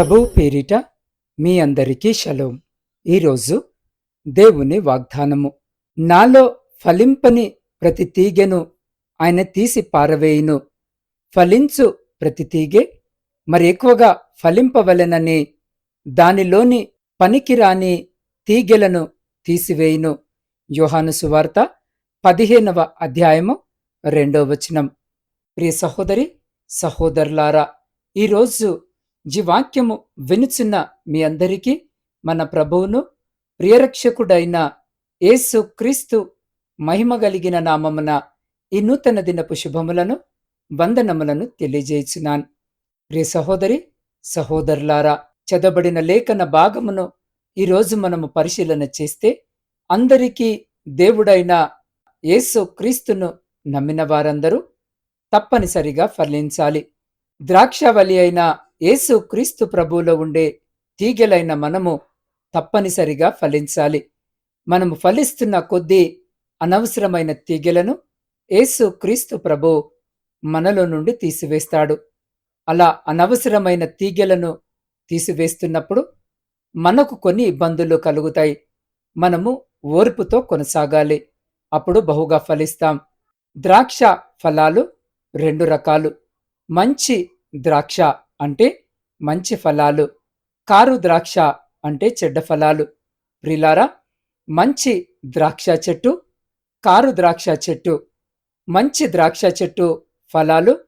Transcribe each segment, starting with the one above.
ప్రభు పేరిట మీ అందరికీ షలోం ఈరోజు దేవుని వాగ్దానము. నాలో ఫలింపని ప్రతి తీగెను ఆయన తీసి పారవేయును. ఫలించు ప్రతి తీగె మరి ఎక్కువగా ఫలింపవలెనని దానిలోని పనికిరాని తీగెలను తీసివేయును. యోహాను సువార్త పదిహేనవ అధ్యాయము రెండవ వచనం. ప్రియ సహోదరి సహోదరులారా ఈరోజు జీవాక్యము వినుచున్న మీ అందరికీ మన ప్రభువును ప్రియరక్షకుడైన యేసు క్రీస్తు మహిమ కలిగిన నామమున ఈ నూతన దినపు శుభములను వందనములను తెలియజేయుచున్నాను. ప్రియ సహోదరి సహోదరులారా చదబడిన లేఖన భాగమును ఈరోజు మనము పరిశీలన చేస్తే అందరికీ దేవుడైన యేసు క్రీస్తును నమ్మిన వారందరూ తప్పనిసరిగా ఫలించాలి. ద్రాక్షవలి అయిన యేసు క్రీస్తు ప్రభువులో ఉండే తీగెలైన మనము తప్పనిసరిగా ఫలించాలి. మనము ఫలిస్తున్న కొద్దీ అనవసరమైన తీగెలను యేసు క్రీస్తు ప్రభు మనలో నుండి తీసివేస్తాడు. అలా అనవసరమైన తీగెలను తీసివేస్తున్నప్పుడు మనకు కొన్ని ఇబ్బందులు కలుగుతాయి. మనము ఓర్పుతో కొనసాగాలి. అప్పుడు బహుగా ఫలిస్తాం. ద్రాక్ష ఫలాలు రెండు రకాలు. మంచి ద్రాక్ష అంటే మంచి ఫలాలు. కారు ద్రాక్ష అంటే చెడ్డ ఫలాలు. ప్రిలారా మంచి ద్రాక్ష చెట్టు కారు ద్రాక్ష చెట్టు. మంచి ద్రాక్ష చెట్టు ఫలాలు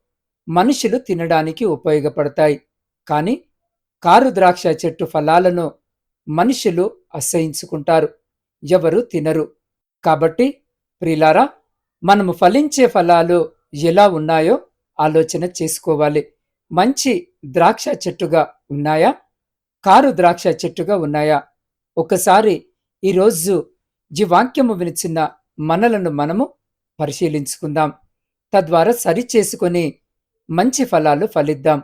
మనుషులు తినడానికి ఉపయోగపడతాయి. కానీ కారు ద్రాక్ష చెట్టు ఫలాలను మనుషులు అసహించుకుంటారు. ఎవరు తినరు. కాబట్టి ప్రిలారా మనము ఫలించే ఫలాలు ఎలా ఉన్నాయో ఆలోచన చేసుకోవాలి. మంచి ద్రాక్ష చెట్టుగా ఉన్నాయా? కారు ద్రాక్ష చెట్టుగా ఉన్నాయా? ఒకసారి ఈరోజు జీవాక్యము వినిచిన మనలను మనము పరిశీలించుకుందాం. తద్వారా సరిచేసుకొని మంచి ఫలాలు ఫలిద్దాం.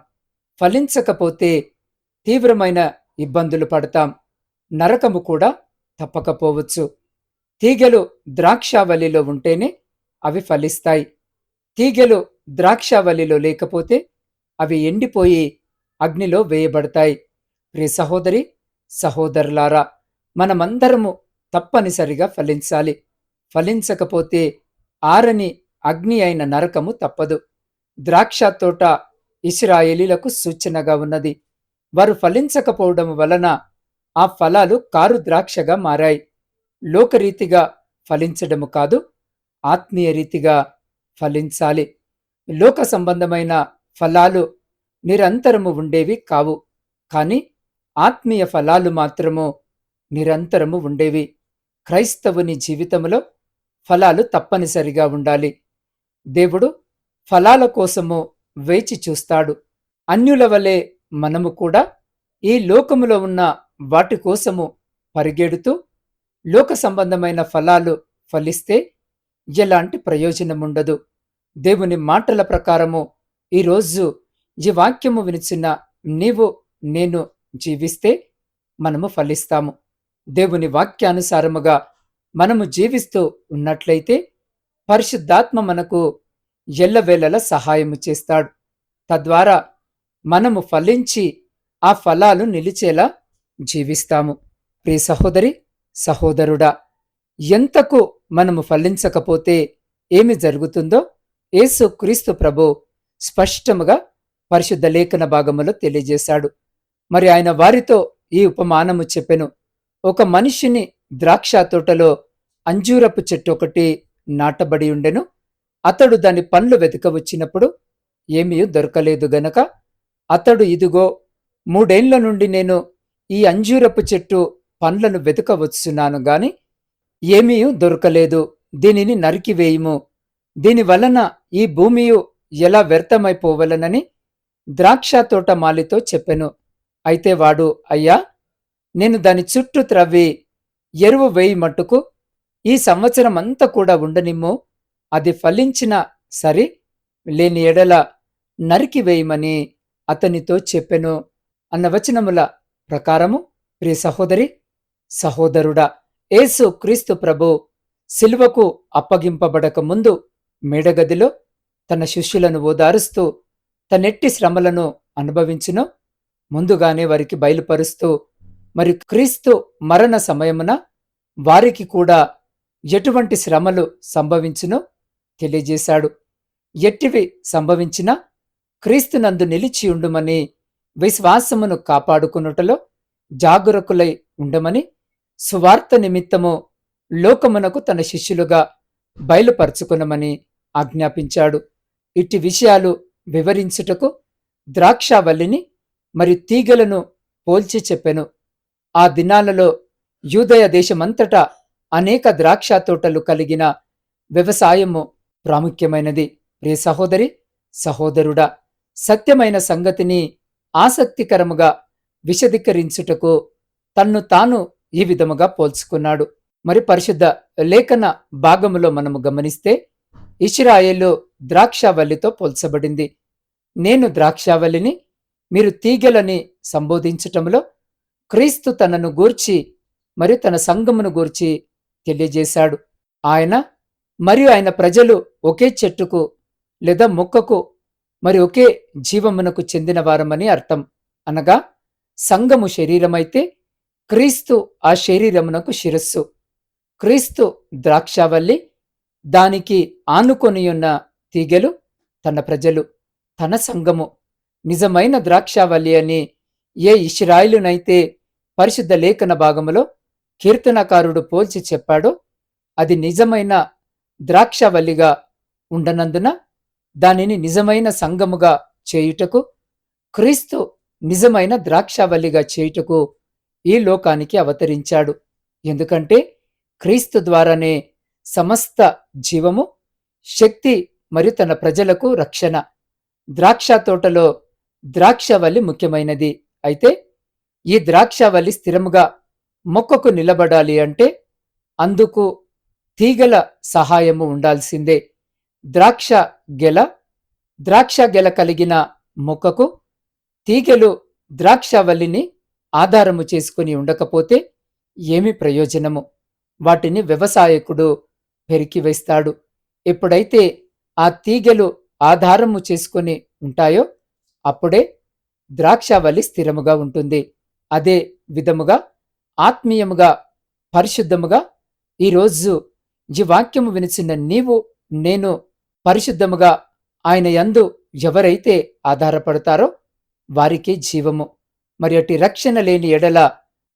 ఫలించకపోతే తీవ్రమైన ఇబ్బందులు పడతాం. నరకము కూడా తప్పకపోవచ్చు. తీగలు ద్రాక్షావళిలో ఉంటేనే అవి ఫలిస్తాయి. తీగలు ద్రాక్షావళిలో లేకపోతే అవి ఎండిపోయి అగ్నిలో వేయబడతాయి. ప్రియ సహోదరి సహోదరులారా మనమందరము తప్పనిసరిగా ఫలించాలి. ఫలించకపోతే ఆరని అగ్ని అయిన నరకము తప్పదు. ద్రాక్ష తోట ఇస్రాయేలీలకు సూచనగా ఉన్నది. వారు ఫలించకపోవడం వలన ఆ ఫలాలు కారు ద్రాక్షగా మారాయి. లోకరీతిగా ఫలించడము కాదు ఆత్మీయ రీతిగా ఫలించాలి. లోక సంబంధమైన ఫలాలు నిరంతరము ఉండేవి కావు. కాని ఆత్మీయ ఫలాలు మాత్రము నిరంతరము ఉండేవి. క్రైస్తవుని జీవితంలో ఫలాలు తప్పనిసరిగా ఉండాలి. దేవుడు ఫలాల కోసము వేచి చూస్తాడు. అన్యుల వలె మనము కూడా ఈ లోకములో ఉన్న వాటి కోసము పరిగెడుతూ లోక సంబంధమైన ఫలాలు ఫలిస్తే ఎలాంటి ప్రయోజనముండదు. దేవుని మాటల ప్రకారము ఈరోజు ఈ వాక్యము వినిచిన నీవు నేను జీవిస్తే మనము ఫలిస్తాము. దేవుని వాక్యానుసారముగా మనము జీవిస్తూ ఉన్నట్లయితే పరిశుద్ధాత్మ మనకు ఎల్లవేళలా సహాయము చేస్తాడు. తద్వారా మనము ఫలించి ఆ ఫలాలు నిలిచేలా జీవిస్తాము. ప్రియ సహోదరి సహోదరుడా ఎంతకు మనము ఫలించకపోతే ఏమి జరుగుతుందో? యేసు క్రీస్తు ప్రభు స్పష్టముగా పరిశుద్ధ లేఖన భాగములో తెలియజేశాడు. మరి ఆయన వారితో ఈ ఉపమానము చెప్పెను. ఒక మనిషిని ద్రాక్ష తోటలో అంజూరపు చెట్టు ఒకటి నాటబడి ఉండెను. అతడు దాని పండ్లు వెతకవచ్చినప్పుడు ఏమీ దొరకలేదు గనక అతడు ఇదిగో మూడేండ్ల నుండి నేను ఈ అంజూరపు చెట్టు పండ్లను వెతకవచ్చున్నాను గాని ఏమీ దొరకలేదు. దీనిని నరికివేయుము దీని వలన ఈ భూమియు ఎలా వ్యర్థమైపోవలనని ద్రాక్ష తోట మాలితో చెప్పెను. అయితే వాడు అయ్యా నేను దాని చుట్టూ త్రవ్వి ఎరువు వేయి మట్టుకు ఈ సంవత్సరం అంతా కూడా ఉండనిమ్ము. అది ఫలించిన సరి లేని ఎడల నరికి వేయమని అతనితో చెప్పెను. అన్న వచనముల ప్రకారము ప్రియ సహోదరి సహోదరుడా యేసు క్రీస్తు ప్రభు శిల్వకు అప్పగింపబడక ముందు మేడగదిలో తన శిష్యులను ఓదారుస్తూ తనెట్టి శ్రమలను అనుభవించును. ముందుగానే వారికి బయలుపరుస్తూ మరి క్రీస్తు మరణ సమయమున వారికి కూడా ఎటువంటి శ్రమలు సంభవించునో తెలియజేశాడు. ఎట్టివి సంభవించినా క్రీస్తునందు నిలిచి ఉండుమని విశ్వాసమును కాపాడుకునుటలో జాగరూకులై ఉండమని సువార్త నిమిత్తము లోకమునకు తన శిష్యులుగా బయలుపరుచుకునమని ఆజ్ఞాపించాడు. ఇట్టి విషయాలు వివరించుటకు ద్రాక్షావల్లిని మరి తీగలను పోల్చి చెప్పెను. ఆ దినాలలో యూదయ దేశమంతటా అనేక ద్రాక్ష తోటలు కలిగిన వ్యవసాయము ప్రాముఖ్యమైనది. ప్రియ సహోదరి సహోదరుడా సత్యమైన సంగతిని ఆసక్తికరముగా విశదీకరించుటకు తన్ను తాను ఈ విధముగా పోల్చుకున్నాడు. మరి పరిశుద్ధ లేఖన భాగములో మనము గమనిస్తే ఇస్రాయేలు ద్రాక్షావల్లితో పోల్చబడింది. నేను ద్రాక్షావల్లిని మీరు తీగలని సంబోధించటంలో క్రీస్తు తనను గూర్చి మరియు తన సంఘమును గూర్చి తెలియజేశాడు. ఆయన మరియు ఆయన ప్రజలు ఒకే చెట్టుకు లేదా మొక్కకు మరి ఒకే జీవమునకు చెందినవారమని అర్థం. అనగా సంఘము శరీరమైతే క్రీస్తు ఆ శరీరమునకు శిరస్సు. క్రీస్తు ద్రాక్షావల్లి దానికి ఆనుకొనియున్న తీగెలు తన ప్రజలు తన సంఘము నిజమైన ద్రాక్షావల్లి అని ఏ ఇష్రాయిలునైతే పరిశుద్ధ లేఖన భాగములో కీర్తనకారుడు పోల్చి చెప్పాడో అది నిజమైన ద్రాక్షవల్లిగా ఉండనందున దానిని నిజమైన సంఘముగా చేయుటకు క్రీస్తు నిజమైన ద్రాక్షావల్లిగా చేయుటకు ఈ లోకానికి అవతరించాడు. ఎందుకంటే క్రీస్తు ద్వారానే సమస్త జీవము శక్తి మరియు తన ప్రజలకు రక్షణ. ద్రాక్ష తోటలో ద్రాక్షవల్లి ముఖ్యమైనది. అయితే ఈ ద్రాక్షవల్లి స్థిరముగా మొక్కకు నిలబడాలి అంటే అందుకు తీగల సహాయము ఉండాల్సిందే. ద్రాక్ష గెల ద్రాక్ష గెల కలిగిన మొక్కకు తీగలు ద్రాక్షవల్లిని ఆధారము చేసుకుని ఉండకపోతే ఏమి ప్రయోజనము? వాటిని వ్యవసాయకుడు పెరికివేస్తాడు. ఎప్పుడైతే ఆ తీగలు ఆధారము చేసుకుని ఉంటాయో అప్పుడే ద్రాక్షావల్లి స్థిరముగా ఉంటుంది. అదే విధముగా ఆత్మీయముగా పరిశుద్ధముగా ఈరోజు ఈ వాక్యము వినిచిన నీవు నేను పరిశుద్ధముగా ఆయన యందు ఎవరైతే ఆధారపడతారో వారికే జీవము. మరి అటు రక్షణ లేని ఎడల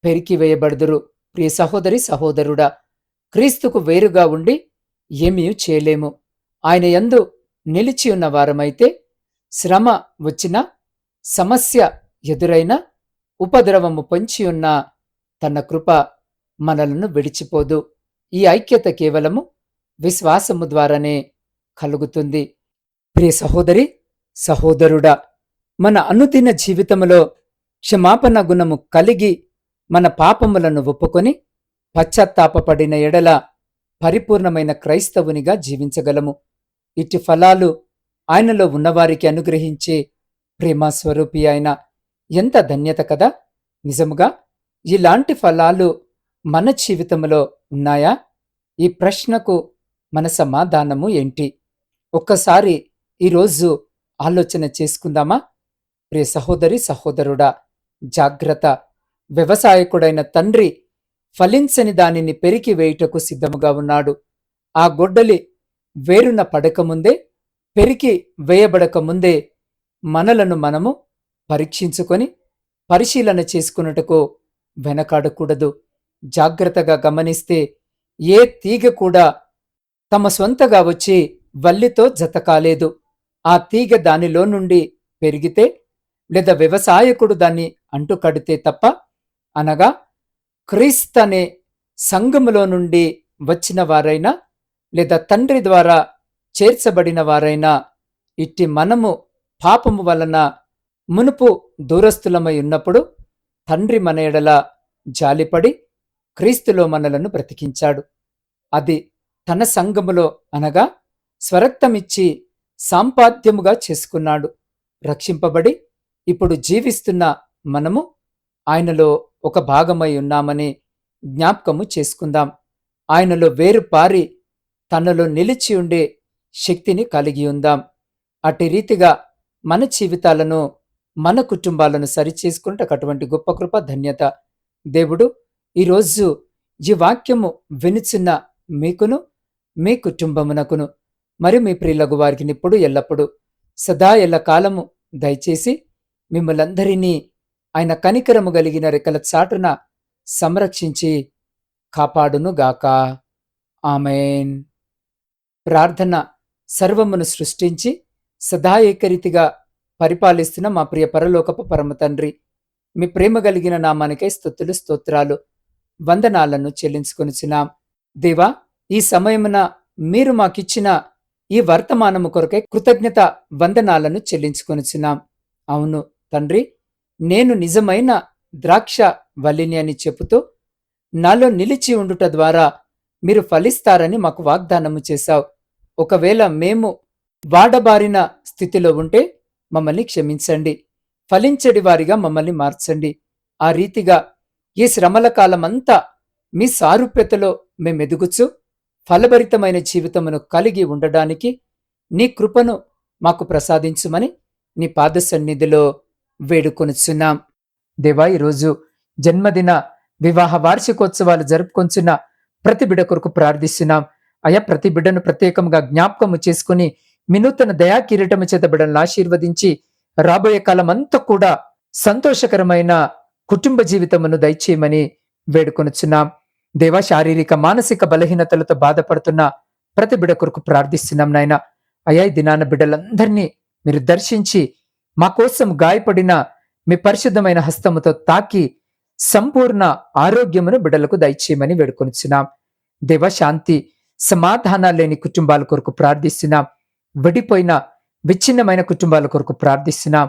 పెరికివేయబడుదురు ప్రియ సహోదరి సహోదరుడా క్రీస్తుకు వేరుగా ఉండి ఏమీ చేయలేము. ఆయన యందు నిలిచి ఉన్న వారమైతే శ్రమ వచ్చిన సమస్య ఎదురైన ఉపద్రవము పొంచి ఉన్న తన కృప మనలను విడిచిపోదు. ఈ ఐక్యత కేవలము విశ్వాసము ద్వారానే కలుగుతుంది. ప్రియ సహోదరి సహోదరుడా మన అనుదిన జీవితములో క్షమాపణ గుణము కలిగి మన పాపములను ఒప్పుకొని పశ్చాత్తాపపడిన ఎడల పరిపూర్ణమైన క్రైస్తవునిగా జీవించగలము. ఇట్టి ఫలాలు ఆయనలో ఉన్నవారికి అనుగ్రహించే ప్రేమస్వరూపి ఆయన. ఎంత ధన్యత కదా! నిజముగా ఇలాంటి ఫలాలు మన జీవితంలో ఉన్నాయా? ఈ ప్రశ్నకు మన సమాధానము ఏంటి? ఒక్కసారి ఈరోజు ఆలోచన చేసుకుందామా? ప్రియ సహోదరి సహోదరుడా జాగ్రత్త. వ్యవసాయకుడైన తండ్రి ఫలించని దానిని పెరికి వేయుటకు సిద్ధముగా ఉన్నాడు. ఆ గొడ్డలి వేరున పడకముందే పెరికి వేయబడకముందే మనలను మనము పరీక్షించుకొని పరిశీలన చేసుకున్నటకు వెనకాడకూడదు. జాగ్రత్తగా గమనిస్తే ఏ తీగ కూడా తమ సొంతగా వచ్చి వల్లితో జత కాలేదు ఆ తీగ దానిలో నుండి పెరిగితే లేదా వ్యవసాయకుడు దాన్ని అంటుకడితే తప్ప అనగా క్రీస్తనే సంఘములో నుండి వచ్చిన వారైనా లేదా తండ్రి ద్వారా చేర్చబడిన వారైనా ఇట్టి మనము పాపము వలన మునుపు దూరస్థులమై ఉన్నప్పుడు తండ్రి మన ఎడల జాలిపడి క్రీస్తులో మనలను బ్రతికించాడు. అది తన సంఘములో అనగా స్వరక్తమిచ్చి సాంపాద్యముగా చేసుకున్నాడు. రక్షింపబడి ఇప్పుడు జీవిస్తున్న మనము ఆయనలో ఒక భాగమై ఉన్నామని జ్ఞాపకము చేసుకుందాం. ఆయనలో వేరు పారి తనలో నిలిచి ఉండే శక్తిని కలిగి ఉందాం. అటు రీతిగా మన జీవితాలను మన కుటుంబాలను సరిచేసుకుంటే అటువంటి గొప్ప కృప ధన్యత దేవుడు ఈరోజు ఈ వాక్యము వినుచున్న మీకును మీ కుటుంబమునకును మరి మీ ప్రియులకు వారికి ఇప్పుడు ఎల్లప్పుడు సదా ఎల్ల కాలము దయచేసి మిమ్మలందరినీ ఆయన కనికరము కలిగిన రెక్కల చాటున సంరక్షించి కాపాడునుగాక. ఆమెన్. ప్రార్థన సర్వమును సృష్టించి సదా ఏకరీతిగా పరిపాలిస్తున్న మా ప్రియ పరలోకపు పరమ తండ్రి. మీ ప్రేమ కలిగిన నామానికై స్థుతులు స్తోత్రాలు వందనాలను చెల్లించుకొనిచున్నాం. దేవా ఈ సమయమున మీరు మాకిచ్చిన ఈ వర్తమానము కొరకై కృతజ్ఞత వందనాలను చెల్లించుకొనిచున్నాం. అవును తండ్రి నేను నిజమైన ద్రాక్ష వల్లిని అని చెబుతూ నాలో నిలిచి ఉండుట ద్వారా మీరు ఫలిస్తారని మాకు వాగ్దానము చేశావు. ఒకవేళ మేము వాడబారిన స్థితిలో ఉంటే మమ్మల్ని క్షమించండి. ఫలించడి వారిగా మమ్మల్ని మార్చండి. ఆ రీతిగా ఈ శ్రమల కాలమంతా మీ సారూప్యతలో మేమెదుగుచు ఫలభరితమైన జీవితమును కలిగి ఉండడానికి నీ కృపను మాకు ప్రసాదించుమని నీ పాద సన్నిధిలో వేడుకొనుచున్నాం. దేవా ఈరోజు జన్మదిన వివాహ వార్షికోత్సవాలు జరుపుకొంచున్న ప్రతి బిడ కొరకు ప్రార్థిస్తున్నాం. అయా ప్రతి బిడ్డను ప్రత్యేకంగా జ్ఞాపకము చేసుకుని వినూతన దయా కిరీటము చేత బిడ్డలను ఆశీర్వదించి రాబోయే కాలం అంతా కూడా సంతోషకరమైన కుటుంబ జీవితమును దయచేయమని వేడుకొనుచున్నాం. దేవ శారీరక మానసిక బలహీనతలతో బాధపడుతున్న ప్రతి బిడ కొరకు ప్రార్థిస్తున్నాం నాయన. అయా దినాన బిడ్డలందరినీ మీరు దర్శించి మా కోసం గాయపడిన మీ పరిశుద్ధమైన హస్తముతో తాకి సంపూర్ణ ఆరోగ్యమును బిడ్డలకు దయచేయమని వేడుకొనిచున్నాం. దేవ శాంతి సమాధానాలు లేని కుటుంబాల కొరకు ప్రార్థిస్తున్నాం. విడిపోయిన విచ్ఛిన్నమైన కుటుంబాల కొరకు ప్రార్థిస్తున్నాం.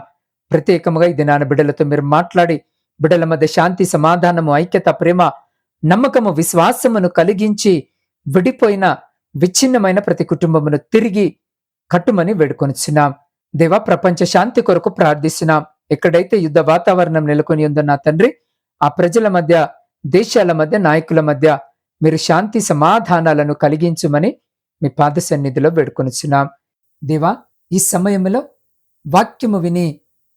ప్రత్యేకముగా ఈ దినాన బిడ్డలతో మీరు మాట్లాడి బిడ్డల మధ్య శాంతి సమాధానము ఐక్యత ప్రేమ నమ్మకము విశ్వాసమును కలిగించి విడిపోయిన విచ్ఛిన్నమైన ప్రతి కుటుంబమును తిరిగి కట్టుమని వేడుకొనిచున్నాం. దేవా ప్రపంచ శాంతి కొరకు ప్రార్థిస్తున్నాం. ఎక్కడైతే యుద్ధ వాతావరణం నెలకొని ఉందో నా తండ్రి ఆ ప్రజల మధ్య దేశాల మధ్య నాయకుల మధ్య మీరు శాంతి సమాధానాలను కలిగించుమని మీ పాద సన్నిధిలో వేడుకొనిచున్నాం. దేవా ఈ సమయంలో వాక్యము విని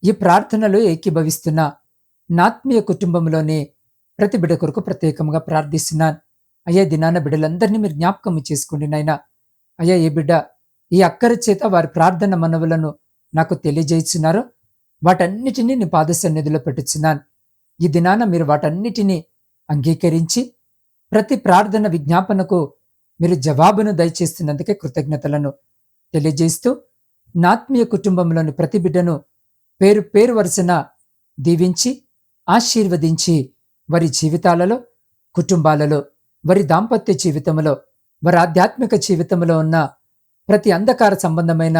ఈ ప్రార్థనలో ఏకీభవిస్తున్న నాత్మీయ కుటుంబంలోని ప్రతి బిడ కొరకు ప్రత్యేకంగా ప్రార్థిస్తున్నాను. అయ్యా దినాన బిడ్డలందరినీ మీరు జ్ఞాపకం చేసుకోండి నాయన. అయ్యా ఏ బిడ్డ ఈ అక్కర చేత వారి ప్రార్థన మనవులను నాకు తెలియజేస్తున్నారో వాటన్నిటినీ నీ పాద సన్నిధిలో పెట్టుచున్నాను. ఈ దినాన మీరు వాటన్నిటినీ అంగీకరించి ప్రతి ప్రార్థన విజ్ఞాపనకు మీరు జవాబును దయచేస్తున్నందుకే కృతజ్ఞతలను తెలియజేస్తూ నాత్మీయ కుటుంబంలోని ప్రతి బిడ్డను పేరు పేరు వరుసన దీవించి ఆశీర్వదించి వారి జీవితాలలో కుటుంబాలలో వారి దాంపత్య జీవితంలో వారి ఆధ్యాత్మిక జీవితంలో ఉన్న ప్రతి అంధకార సంబంధమైన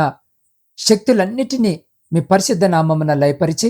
శక్తులన్నిటినీ మీ పరిశుద్ధ నామమున లయపరిచి